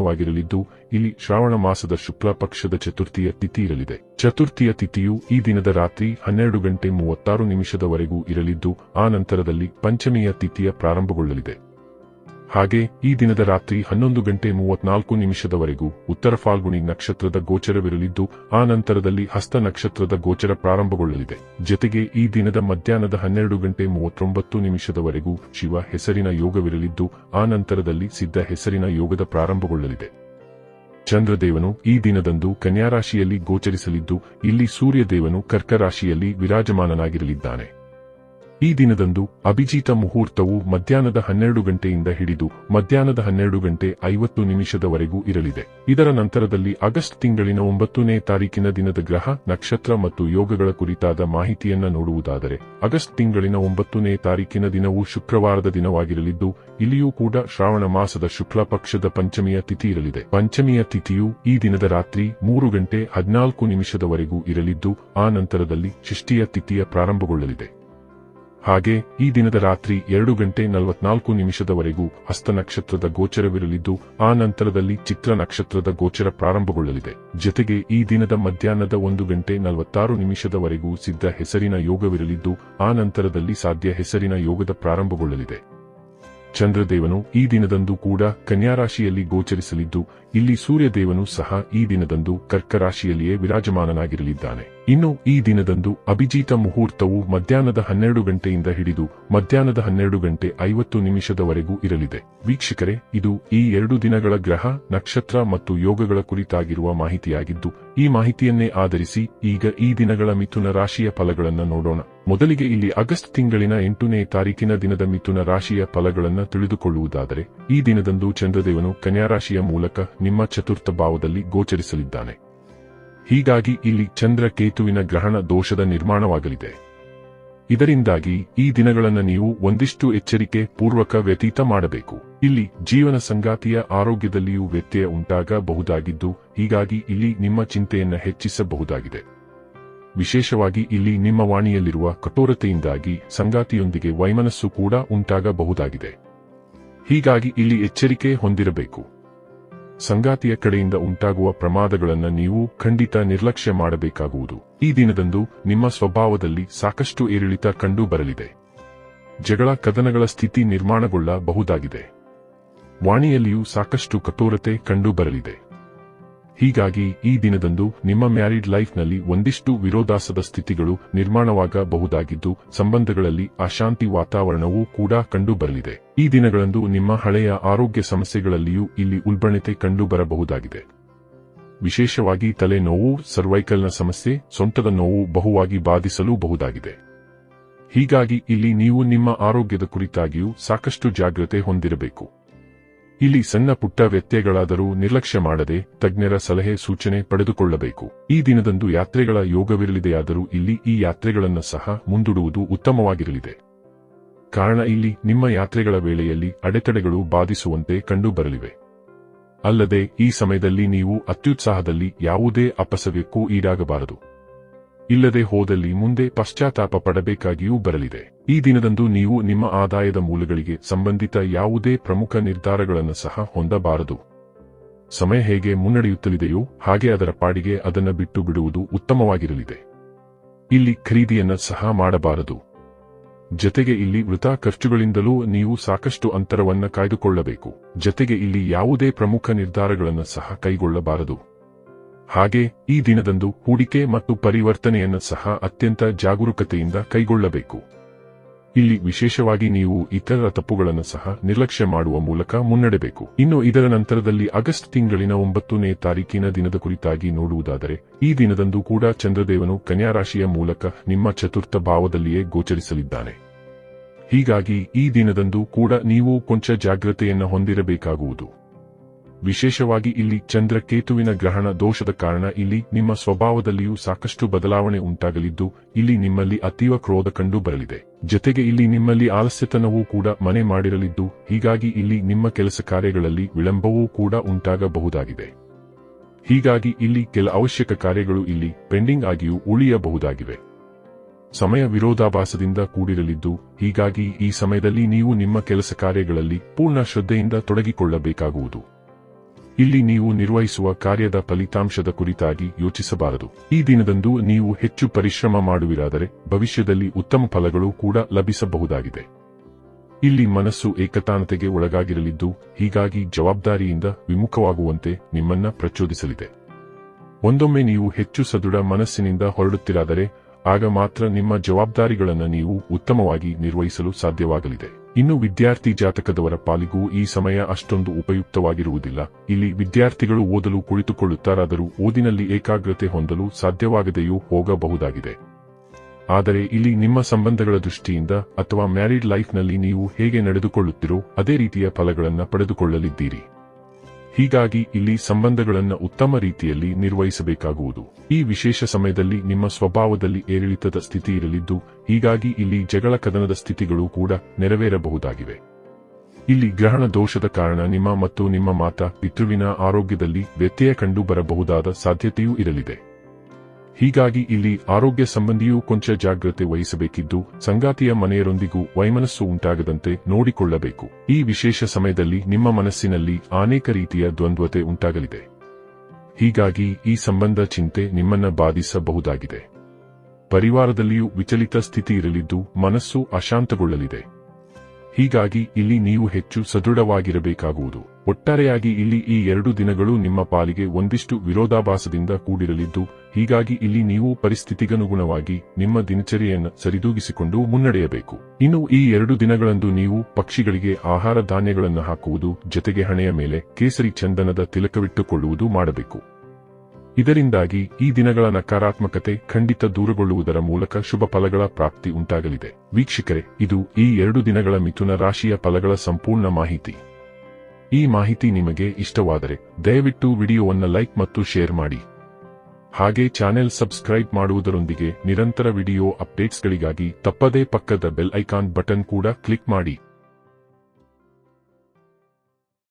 ದಿನವಾಗಿರಲಿದ್ದು, ಇಲ್ಲಿ ಶ್ರಾವಣ ಮಾಸದ ಶುಕ್ಲ ಪಕ್ಷದ ಚತುರ್ಥಿಯ ತಿಥಿ ಇರಲಿದೆ. ಚತುರ್ಥಿಯ ತಿಥಿಯು ಈ ದಿನದ ರಾತ್ರಿ ಹನ್ನೆರಡು ಗಂಟೆ ಮೂವತ್ತಾರು ನಿಮಿಷದವರೆಗೂ ಇರಲಿದ್ದು, ಆ ನಂತರದಲ್ಲಿ ಪಂಚಮಿಯ ತಿಥಿಯ ಪ್ರಾರಂಭಗೊಳ್ಳಲಿದೆ. ಹಾಗೆ, ಈ ದಿನದ ರಾತ್ರಿ ಹನ್ನೊಂದು ಗಂಟೆ ಮೂವತ್ನಾಲ್ಕು ನಿಮಿಷದವರೆಗೂ ಉತ್ತರ ಫಾಲ್ಗುಣಿ ನಕ್ಷತ್ರದ ಗೋಚರವಿರಲಿದ್ದು, ಆ ನಂತರದಲ್ಲಿ ಹಸ್ತ ನಕ್ಷತ್ರದ ಗೋಚರ ಪ್ರಾರಂಭಗೊಳ್ಳಲಿದೆ. ಜೊತೆಗೆ ಈ ದಿನದ ಮಧ್ಯಾಹ್ನದ ಹನ್ನೆರಡು ಗಂಟೆ ಮೂವತ್ತೊಂಬತ್ತು ನಿಮಿಷದವರೆಗೂ ಶಿವ ಹೆಸರಿನ ಯೋಗವಿರಲಿದ್ದು, ಆ ನಂತರದಲ್ಲಿ ಸಿದ್ಧ ಹೆಸರಿನ ಯೋಗದ ಪ್ರಾರಂಭಗೊಳ್ಳಲಿದೆ. ಚಂದ್ರದೇವನು ಈ ದಿನದಂದು ಕನ್ಯಾರಾಶಿಯಲ್ಲಿ ಗೋಚರಿಸಲಿದ್ದು, ಇಲ್ಲಿ ಸೂರ್ಯದೇವನು ಕರ್ಕರಾಶಿಯಲ್ಲಿ ವಿರಾಜಮಾನನಾಗಿರಲಿದ್ದಾನೆ. ಈ ದಿನದಂದು ಅಭಿಜಿತ ಮುಹೂರ್ತವು ಮಧ್ಯಾಹ್ನದ ಹನ್ನೆರಡು ಗಂಟೆಯಿಂದ ಹಿಡಿದು ಮಧ್ಯಾಹ್ನದ ಹನ್ನೆರಡು ಗಂಟೆ ಐವತ್ತು ನಿಮಿಷದವರೆಗೂ ಇರಲಿದೆ. ಇದರ ನಂತರದಲ್ಲಿ ಆಗಸ್ಟ್ ತಿಂಗಳಿನ ಒಂಬತ್ತನೇ ತಾರೀಕಿನ ದಿನದ ಗ್ರಹ, ನಕ್ಷತ್ರ ಮತ್ತು ಯೋಗಗಳ ಕುರಿತಾದ ಮಾಹಿತಿಯನ್ನ ನೋಡುವುದಾದರೆ, ಆಗಸ್ಟ್ ತಿಂಗಳಿನ ಒಂಬತ್ತನೇ ತಾರೀಕಿನ ದಿನವು ಶುಕ್ರವಾರದ ದಿನವಾಗಿರಲಿದ್ದು, ಇಲ್ಲಿಯೂ ಕೂಡ ಶ್ರಾವಣ ಮಾಸದ ಶುಕ್ಲ ಪಕ್ಷದ ಪಂಚಮಿಯ ತಿಥಿ ಇರಲಿದೆ. ಪಂಚಮಿಯ ತಿಥಿಯು ಈ ದಿನದ ರಾತ್ರಿ ಮೂರು ಗಂಟೆ ಹದಿನಾಲ್ಕು ನಿಮಿಷದವರೆಗೂ ಇರಲಿದ್ದು, ಆ ನಂತರದಲ್ಲಿ ಷಷ್ಠಿಯ ತಿಥಿಯ ಪ್ರಾರಂಭಗೊಳ್ಳಲಿದೆ. ಹಾಗೆ ಈ ದಿನದ ರಾತ್ರಿ ಎರಡು ಗಂಟೆ ನಲವತ್ನಾಲ್ಕು ನಿಮಿಷದವರೆಗೂ ಹಸ್ತ ನಕ್ಷತ್ರದ ಗೋಚರವಿರಲಿದ್ದು, ಆ ನಂತರದಲ್ಲಿ ಚಿತ್ರ ನಕ್ಷತ್ರದ ಗೋಚರ ಪ್ರಾರಂಭಗೊಳ್ಳಲಿದೆ. ಜೊತೆಗೆ ಈ ದಿನದ ಮಧ್ಯಾಹ್ನದ ಒಂದು ಗಂಟೆ ನಲವತ್ತಾರು ನಿಮಿಷದವರೆಗೂ ಸಿದ್ಧ ಹೆಸರಿನ ಯೋಗವಿರಲಿದ್ದು, ಆ ನಂತರದಲ್ಲಿ ಸಾಧ್ಯ ಹೆಸರಿನ ಯೋಗದ ಪ್ರಾರಂಭಗೊಳ್ಳಲಿದೆ. ಚಂದ್ರದೇವನು ಈ ದಿನದಂದು ಕೂಡ ಕನ್ಯಾರಾಶಿಯಲ್ಲಿ ಗೋಚರಿಸಲಿದ್ದು, ಇಲ್ಲಿ ಸೂರ್ಯದೇವನು ಸಹ ಈ ದಿನದಂದು ಕರ್ಕರಾಶಿಯಲ್ಲಿಯೇ ವಿರಾಜಮಾನನಾಗಿರಲಿದ್ದಾನೆ. ಇನ್ನು ಈ ದಿನದಂದು ಅಭಿಜಿತ ಮುಹೂರ್ತವು ಮಧ್ಯಾಹ್ನದ ಹನ್ನೆರಡು ಗಂಟೆಯಿಂದ ಹಿಡಿದು ಮಧ್ಯಾಹ್ನದ ಹನ್ನೆರಡು ಗಂಟೆ ಐವತ್ತು ನಿಮಿಷದವರೆಗೂ ಇರಲಿದೆ. ವೀಕ್ಷಕರೇ, ಇದು ಈ ಎರಡು ದಿನಗಳ ಗ್ರಹ, ನಕ್ಷತ್ರ ಮತ್ತು ಯೋಗಗಳ ಕುರಿತಾಗಿರುವ ಮಾಹಿತಿಯಾಗಿದ್ದು, ಈ ಮಾಹಿತಿಯನ್ನೇ ಆಧರಿಸಿ ಈಗ ಈ ದಿನಗಳ ಮಿಥುನ ರಾಶಿಯ ಫಲಗಳನ್ನು ನೋಡೋಣ. ಮೊದಲಿಗೆ ಇಲ್ಲಿ ಆಗಸ್ಟ್ ತಿಂಗಳಿನ ಎಂಟನೇ ತಾರೀಕಿನ ದಿನದ ಮಿಥುನ ರಾಶಿಯ ಫಲಗಳನ್ನು ತಿಳಿದುಕೊಳ್ಳುವುದಾದರೆ, ಈ ದಿನದಂದು ಚಂದ್ರದೇವನು ಕನ್ಯಾರಾಶಿಯ ಮೂಲಕ ನಿಮ್ಮ ಚತುರ್ಥ ಭಾವದಲ್ಲಿ ಗೋಚರಿಸಲಿದ್ದಾನೆ. ಹೀಗಾಗಿ ಇಲ್ಲಿ ಚಂದ್ರ ಕೇತುವಿನ ಗ್ರಹಣ ದೋಷದ ನಿರ್ಮಾಣವಾಗಲಿದೆ. ಇದರಿಂದಾಗಿ ಈ ದಿನಗಳನ್ನು ನೀವು ಒಂದಿಷ್ಟು ಎಚ್ಚರಿಕೆ ಪೂರ್ವಕ ವ್ಯತೀತ ಮಾಡಬೇಕು. ಇಲ್ಲಿ ಜೀವನ ಸಂಗಾತಿಯ ಆರೋಗ್ಯದಲ್ಲಿಯೂ ವ್ಯತ್ಯಯ ಉಂಟಾಗಬಹುದಾಗಿದ್ದು, ಹೀಗಾಗಿ ಇಲ್ಲಿ ನಿಮ್ಮ ಚಿಂತೆಯನ್ನು ಹೆಚ್ಚಿಸಬಹುದಾಗಿದೆ. ವಿಶೇಷವಾಗಿ ಇಲ್ಲಿ ನಿಮ್ಮ ವಾಣಿಯಲ್ಲಿರುವ ಕಠೋರತೆಯಿಂದಾಗಿ ಸಂಗಾತಿಯೊಂದಿಗೆ ವೈಮನಸ್ಸು ಕೂಡ ಉಂಟಾಗಬಹುದಾಗಿದೆ. ಹೀಗಾಗಿ ಇಲ್ಲಿ ಎಚ್ಚರಿಕೆ ಹೊಂದಿರಬೇಕು. ಸಂಗಾತಿಯ ಕಡೆಯಿಂದ ಉಂಟಾಗುವ ಪ್ರಮಾದಗಳನ್ನು ನೀವು ಖಂಡಿತ ನಿರ್ಲಕ್ಷ್ಯ ಮಾಡಬೇಕಾಗುವುದು. ಈ ದಿನದಂದು ನಿಮ್ಮ ಸ್ವಭಾವದಲ್ಲಿ ಸಾಕಷ್ಟು ಏರಿಳಿತ ಕಂಡು ಬರಲಿದೆ ಜಗಳ ಕದನಗಳ ಸ್ಥಿತಿ ನಿರ್ಮಾಣಗೊಳ್ಳಬಹುದಾಗಿದೆ. ವಾಣಿಯಲ್ಲಿಯೂ ಸಾಕಷ್ಟು ಕಠೋರತೆ ಕಂಡು ಬರಲಿದೆ ಹೀಗಾಗಿ ಈ ದಿನದಂದು ನಿಮ್ಮ ಮ್ಯಾರಿಡ್ ಲೈಫ್ನಲ್ಲಿ ಒಂದಿಷ್ಟು ವಿರೋಧಾಸದ ಸ್ಥಿತಿಗಳು ನಿರ್ಮಾಣವಾಗಬಹುದಾಗಿದ್ದು, ಸಂಬಂಧಗಳಲ್ಲಿ ಅಶಾಂತಿ ವಾತಾವರಣವೂ ಕೂಡ ಕಂಡುಬರಲಿದೆ. ಈ ದಿನಗಳಂದು ನಿಮ್ಮ ಹಳೆಯ ಆರೋಗ್ಯ ಸಮಸ್ಯೆಗಳಲ್ಲಿಯೂ ಇಲ್ಲಿ ಉಲ್ಬಣತೆ ಕಂಡುಬರಬಹುದಾಗಿದೆ. ವಿಶೇಷವಾಗಿ ತಲೆನೋವು, ಸರ್ವೈಕಲ್ನ ಸಮಸ್ಯೆ, ಸೊಂಟದ ನೋವು ಬಹುವಾಗಿ ಬಾಧಿಸಲು ಬಹುದಾಗಿದೆ ಹೀಗಾಗಿ ಇಲ್ಲಿ ನೀವು ನಿಮ್ಮ ಆರೋಗ್ಯದ ಕುರಿತಾಗಿಯೂ ಸಾಕಷ್ಟು ಜಾಗ್ರತೆ ಹೊಂದಿರಬೇಕು. ಇಲ್ಲಿ ಸಣ್ಣ ಪುಟ್ಟ ವ್ಯತ್ಯಯಗಳಾದರೂ ನಿರ್ಲಕ್ಷ್ಯ ಮಾಡದೆ ತಜ್ಞರ ಸಲಹೆ ಸೂಚನೆ ಪಡೆದುಕೊಳ್ಳಬೇಕು. ಈ ದಿನದಂದು ಯಾತ್ರೆಗಳ ಯೋಗವಿರಲಿದೆಯಾದರೂ ಇಲ್ಲಿ ಈ ಯಾತ್ರೆಗಳನ್ನು ಸಹ ಮುಂದೂಡುವುದು ಉತ್ತಮವಾಗಿರಲಿದೆ. ಕಾರಣ ಇಲ್ಲಿ ನಿಮ್ಮ ಯಾತ್ರೆಗಳ ವೇಳೆಯಲ್ಲಿ ಅಡೆತಡೆಗಳು ಬಾಧಿಸುವಂತೆ ಕಂಡುಬರಲಿವೆ. ಅಲ್ಲದೆ ಈ ಸಮಯದಲ್ಲಿ ನೀವು ಅತ್ಯುತ್ಸಾಹದಲ್ಲಿ ಯಾವುದೇ ಅಪಸವ್ಯಕ್ಕೂ ಈಡಾಗಬಾರದು. ಇಲ್ಲದೆ ಹೋದಲ್ಲಿ ಮುಂದೆ ಪಶ್ಚಾತ್ತಾಪ ಪಡಬೇಕಾಗಿಯೂ ಬರಲಿದೆ. ಈ ದಿನದಂದು ನೀವು ನಿಮ್ಮ ಆದಾಯದ ಮೂಲಗಳಿಗೆ ಸಂಬಂಧಿತ ಯಾವುದೇ ಪ್ರಮುಖ ನಿರ್ಧಾರಗಳನ್ನು ಸಹ ಹೊಂದಬಾರದು. ಸಮಯ ಹೇಗೆ ಮುನ್ನಡೆಯುತ್ತಲಿದೆಯೋ ಹಾಗೆ ಅದರ ಪಾಡಿಗೆ ಅದನ್ನು ಬಿಟ್ಟು ಬಿಡುವುದು ಉತ್ತಮವಾಗಿರಲಿದೆ. ಇಲ್ಲಿ ಖರೀದಿಯನ್ನು ಸಹ ಮಾಡಬಾರದು. ಜತೆಗೆ ಇಲ್ಲಿ ವೃಥಾ ಖರ್ಚುಗಳಿಂದಲೂ ನೀವು ಸಾಕಷ್ಟು ಅಂತರವನ್ನು ಕಾಯ್ದುಕೊಳ್ಳಬೇಕು. ಜತೆಗೆ ಇಲ್ಲಿ ಯಾವುದೇ ಪ್ರಮುಖ ನಿರ್ಧಾರಗಳನ್ನು ಸಹ ಕೈಗೊಳ್ಳಬಾರದು. ಹಾಗೆ ಈ ದಿನದಂದು ಹೂಡಿಕೆ ಮತ್ತು ಪರಿವರ್ತನೆಯನ್ನು ಸಹ ಅತ್ಯಂತ ಜಾಗರೂಕತೆಯಿಂದ ಕೈಗೊಳ್ಳಬೇಕು. ಇಲ್ಲಿ ವಿಶೇಷವಾಗಿ ನೀವು ಇತರರ ತಪ್ಪುಗಳನ್ನು ಸಹ ನಿರ್ಲಕ್ಷ್ಯ ಮಾಡುವ ಮೂಲಕ ಮುನ್ನಡೆಬೇಕು. ಇನ್ನು ಇದರ ನಂತರದಲ್ಲಿ ಆಗಸ್ಟ್ ತಿಂಗಳಿನ ಒಂಬತ್ತನೇ ತಾರೀಕಿನ ದಿನದ ಕುರಿತಾಗಿ ನೋಡುವುದಾದರೆ, ಈ ದಿನದಂದು ಕೂಡ ಚಂದ್ರದೇವನು ಕನ್ಯಾ ರಾಶಿಯ ಮೂಲಕ ನಿಮ್ಮ ಚತುರ್ಥ ಭಾವದಲ್ಲಿಯೇ ಗೋಚರಿಸಲಿದ್ದಾನೆ. ಹೀಗಾಗಿ ಈ ದಿನದಂದು ಕೂಡ ನೀವು ಕೊಂಚ ಜಾಗ್ರತೆಯನ್ನು ಹೊಂದಿರಬೇಕಾಗುವುದು. ವಿಶೇಷವಾಗಿ ಇಲ್ಲಿ ಚಂದ್ರ ಕೇತುವಿನ ಗ್ರಹಣ ದೋಷದ ಕಾರಣ ಇಲ್ಲಿ ನಿಮ್ಮ ಸ್ವಭಾವದಲ್ಲಿಯೂ ಸಾಕಷ್ಟು ಬದಲಾವಣೆ ಉಂಟಾಗಲಿದ್ದು, ಇಲ್ಲಿ ನಿಮ್ಮಲ್ಲಿ ಅತೀವ ಕ್ರೋಧ ಕಂಡು ಬರಲಿದೆ. ಜತೆಗೆ ಇಲ್ಲಿ ನಿಮ್ಮಲ್ಲಿ ಆಲಸ್ಯತನವೂ ಕೂಡ ಮನೆ ಮಾಡಿರಲಿದ್ದು, ಹೀಗಾಗಿ ಇಲ್ಲಿ ನಿಮ್ಮ ಕೆಲಸ ಕಾರ್ಯಗಳಲ್ಲಿ ವಿಳಂಬವೂ ಕೂಡ ಉಂಟಾಗಬಹುದಾಗಿದೆ. ಹೀಗಾಗಿ ಇಲ್ಲಿ ಕೆಲ ಅವಶ್ಯಕ ಕಾರ್ಯಗಳು ಇಲ್ಲಿ ಪೆಂಡಿಂಗ್ ಆಗಿಯೂ ಉಳಿಯಬಹುದಾಗಿವೆ. ಸಮಯ ವಿರೋಧಾಭಾಸದಿಂದ ಕೂಡಿರಲಿದ್ದು, ಹೀಗಾಗಿ ಈ ಸಮಯದಲ್ಲಿ ನೀವು ನಿಮ್ಮ ಕೆಲಸ ಕಾರ್ಯಗಳಲ್ಲಿ ಪೂರ್ಣ ಶ್ರದ್ಧೆಯಿಂದ ತೊಡಗಿಕೊಳ್ಳಬೇಕಾಗುವುದು. ಇಲ್ಲಿ ನೀವು ನಿರ್ವಹಿಸುವ ಕಾರ್ಯದ ಫಲಿತಾಂಶದ ಕುರಿತಾಗಿ ಯೋಚಿಸಬಾರದು. ಈ ದಿನದಂದು ನೀವು ಹೆಚ್ಚು ಪರಿಶ್ರಮ ಮಾಡುವಿರಾದರೆ ಭವಿಷ್ಯದಲ್ಲಿ ಉತ್ತಮ ಫಲಗಳು ಕೂಡ ಲಭಿಸಬಹುದಾಗಿದೆ. ಇಲ್ಲಿ ಮನಸ್ಸು ಏಕತಾನತೆಗೆ ಒಳಗಾಗಿರಲಿದ್ದು, ಹೀಗಾಗಿ ಜವಾಬ್ದಾರಿಯಿಂದ ವಿಮುಖವಾಗುವಂತೆ ನಿಮ್ಮನ್ನ ಪ್ರಚೋದಿಸಲಿದೆ. ಒಂದೊಮ್ಮೆ ನೀವು ಹೆಚ್ಚು ಸದೃಢ ಮನಸ್ಸಿನಿಂದ ಹೊರಡುತ್ತಿರಾದರೆ, ಆಗ ಮಾತ್ರ ನಿಮ್ಮ ಜವಾಬ್ದಾರಿಗಳನ್ನು ನೀವು ಉತ್ತಮವಾಗಿ ನಿರ್ವಹಿಸಲು ಸಾಧ್ಯವಾಗಲಿದೆ. ಇನ್ನು ವಿದ್ಯಾರ್ಥಿ ಜಾತಕದವರ ಪಾಲಿಗೂ ಈ ಸಮಯ ಅಷ್ಟೊಂದು ಉಪಯುಕ್ತವಾಗಿರುವುದಿಲ್ಲ. ಇಲ್ಲಿ ವಿದ್ಯಾರ್ಥಿಗಳು ಓದಲು ಕುಳಿತುಕೊಳ್ಳುತ್ತಾರಾದರೂ ಓದಿನಲ್ಲಿ ಏಕಾಗ್ರತೆ ಹೊಂದಲು ಸಾಧ್ಯವಾಗದೆಯೂ ಹೋಗಬಹುದಾಗಿದೆ. ಆದರೆ ಇಲ್ಲಿ ನಿಮ್ಮ ಸಂಬಂಧಗಳ ದೃಷ್ಟಿಯಿಂದ ಅಥವಾ ಮ್ಯಾರಿಡ್ ಲೈಫ್ನಲ್ಲಿ ನೀವು ಹೇಗೆ ನಡೆದುಕೊಳ್ಳುತ್ತಿರೋ ಅದೇ ರೀತಿಯ ಫಲಗಳನ್ನು ಪಡೆದುಕೊಳ್ಳಲಿದ್ದೀರಿ. ಹೀಗಾಗಿ ಇಲ್ಲಿ ಸಂಬಂಧಗಳನ್ನು ಉತ್ತಮ ರೀತಿಯಲ್ಲಿ ನಿರ್ವಹಿಸಬೇಕಾಗುವುದು. ಈ ವಿಶೇಷ ಸಮಯದಲ್ಲಿ ನಿಮ್ಮ ಸ್ವಭಾವದಲ್ಲಿ ಏರಿಳಿತದ ಸ್ಥಿತಿ ಇರಲಿದ್ದು, ಹೀಗಾಗಿ ಇಲ್ಲಿ ಜಗಳ ಕದನದ ಸ್ಥಿತಿಗಳು ಕೂಡ ನೆರವೇರಬಹುದಾಗಿವೆ. ಇಲ್ಲಿ ಗ್ರಹಣ ದೋಷದ ಕಾರಣ ನಿಮ್ಮ ಮತ್ತು ನಿಮ್ಮ ಮಾತಾ, ಪಿತೃವಿನ ಆರೋಗ್ಯದಲ್ಲಿ ವ್ಯತ್ಯಯ ಕಂಡು ಬರಬಹುದಾದ ಸಾಧ್ಯತೆಯೂ ಇರಲಿದೆ. ಹೀಗಾಗಿ ಇಲ್ಲಿ ಆರೋಗ್ಯ ಸಂಬಂಧಿಯೂ ಕೊಂಚ ಜಾಗ್ರತೆ ವಹಿಸಬೇಕಿದ್ದು, ಸಂಗಾತಿಯ ಮನೆಯರೊಂದಿಗೂ ವೈಮನಸ್ಸು ಉಂಟಾಗದಂತೆ ನೋಡಿಕೊಳ್ಳಬೇಕು. ಈ ವಿಶೇಷ ಸಮಯದಲ್ಲಿ ನಿಮ್ಮ ಮನಸ್ಸಿನಲ್ಲಿ ಅನೇಕ ರೀತಿಯ ದ್ವಂದ್ವತೆ ಉಂಟಾಗಲಿದೆ. ಹೀಗಾಗಿ ಈ ಸಂಬಂಧ ಚಿಂತೆ ನಿಮ್ಮನ್ನ ಬಾಧಿಸಬಹುದಾಗಿದೆ. ಪರಿವಾರದಲ್ಲಿಯೂ ವಿಚಲಿತ ಸ್ಥಿತಿ ಇರಲಿದ್ದು, ಮನಸ್ಸು ಅಶಾಂತಗೊಳ್ಳಲಿದೆ. ಹೀಗಾಗಿ ಇಲ್ಲಿ ನೀವು ಹೆಚ್ಚು ಸದೃಢವಾಗಿರಬೇಕಾಗುವುದು. ಒಟ್ಟಾರೆಯಾಗಿ ಇಲ್ಲಿ ಈ ಎರಡು ದಿನಗಳು ನಿಮ್ಮ ಪಾಲಿಗೆ ಒಂದಿಷ್ಟು ವಿರೋಧಾಭಾಸದಿಂದ ಕೂಡಿರಲಿದ್ದು, ಹೀಗಾಗಿ ಇಲ್ಲಿ ನೀವು ಪರಿಸ್ಥಿತಿಗನುಗುಣವಾಗಿ ನಿಮ್ಮ ದಿನಚರಿಯನ್ನು ಸರಿದೂಗಿಸಿಕೊಂಡು ಮುನ್ನಡೆಯಬೇಕು. ಇನ್ನು ಈ ಎರಡು ದಿನಗಳಂದು ನೀವು ಪಕ್ಷಿಗಳಿಗೆ ಆಹಾರ ಧಾನ್ಯಗಳನ್ನು ಹಾಕುವುದು, ಜೊತೆಗೆ ಹಣೆಯ ಮೇಲೆ ಕೇಸರಿ ಚಂದನದ ತಿಲಕವಿಟ್ಟುಕೊಳ್ಳುವುದು ಮಾಡಬೇಕು. ಇದರಿಂದಾಗಿ ಈ ದಿನಗಳ ನಕಾರಾತ್ಮಕತೆ ಖಂಡಿತ ದೂರಗೊಳ್ಳುವುದರ ಮೂಲಕ ಶುಭ ಫಲಗಳ ಪ್ರಾಪ್ತಿ ಉಂಟಾಗಲಿದೆ. ವೀಕ್ಷಕರೇ, ಇದು ಈ ಎರಡು ದಿನಗಳ ಮಿಥುನ ರಾಶಿಯ ಫಲಗಳ ಸಂಪೂರ್ಣ ಮಾಹಿತಿ. ಈ ಮಾಹಿತಿ ನಿಮಗೆ ಇಷ್ಟವಾದರೆ ದಯವಿಟ್ಟು ವಿಡಿಯೋವನ್ನು ಲೈಕ್ ಮತ್ತು ಶೇರ್ ಮಾಡಿ. ಹಾಗೆ ಚಾನೆಲ್ ಸಬ್ಸ್ಕ್ರೈಬ್ ಮಾಡುವುದರೊಂದಿಗೆ ನಿರಂತರ ವಿಡಿಯೋ ಅಪ್ಡೇಟ್ಸ್ಗಳಿಗಾಗಿ ತಪ್ಪದೇ ಪಕ್ಕದ ಬೆಲ್ ಐಕಾನ್ ಬಟನ್ ಕೂಡ ಕ್ಲಿಕ್ ಮಾಡಿ.